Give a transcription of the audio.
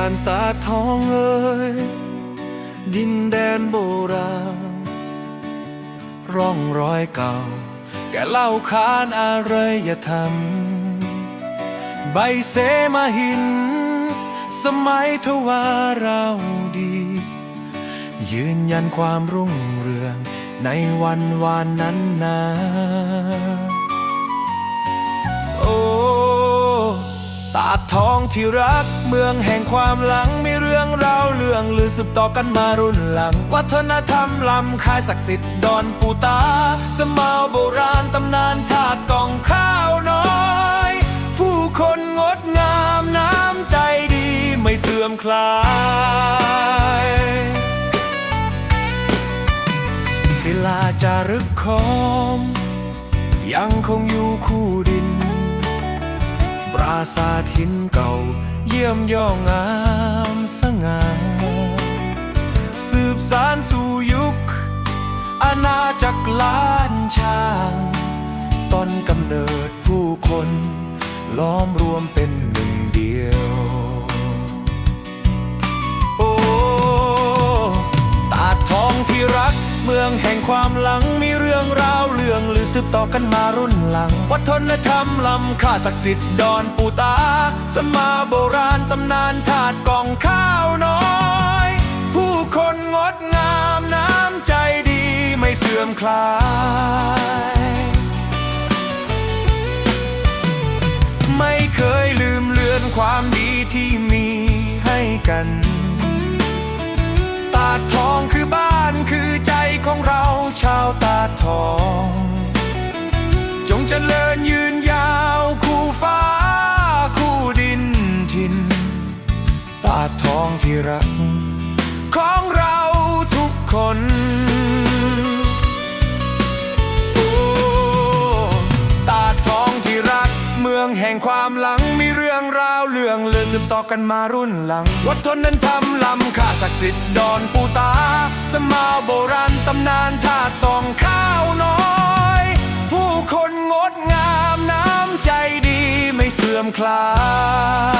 านตาทองเอ่ยดินแดนโบราณ ร่องรอยเก่า แกเล่าขานอะไรอย่าทำใบเสมาหิน สมัยทวาเราดี ยืนยันความรุ่งเรืองในวันวานนั้นนา ดทองที่รัก เมืองแห่งความหลังมีเรื่องราวเรื่องลือสืบต่อกันมารุ่นหลัง วัฒนธรรมลำคายศักดิ์สิทธิ์ดอนปูตา สมาวโบราณตำนานถาดกองข้าวน้อย ผู้คนงดงามน้ำใจดีไม่เสื่อมคลายศิลาจารึกขอม ยังคงอยู่คู่ดิน ปราสาทหินเก่า เยี่ยมย่องงามสง่าสืบสารสู่ยุค อาณาจักรล้านช้างต้นกำเนิดผู้คน ล้อมรวมเป็นหนึ่งเดียว โอ้ตาดทองที่รักเมืองแห่งความหลังมี รื่องราวเรื่องลือสืบต่อกันมารุ่นหลัง วัฒนธรรมล้ำค่าศักดิ์สิทธิ์ดอนปูตา สมาโบราณตำนานถาดกองข้าวน้อย ผู้คนงดงามน้ำใจดีไม่เสื่อมคลายไม่เคยลืมเลือนความดีที่มีให้กัน ตาทองค อง จงเจริญยืนยาวคู่ฟ้าคู่ดินทินตาทองที่รัก ของเราทุกคน องแห่งความหลังมีเรื่องราวเรื่องลือสืบต่อกันมารุ่นหลัง วัดทนธรรมล้ำค่าศักดิ์สิทธิ์ดอนปูตา สมาโบราณตำนานท่าตองข้าวน้อย ผู้คนงดงามน้ำใจดีไม่เสื่อมคลาย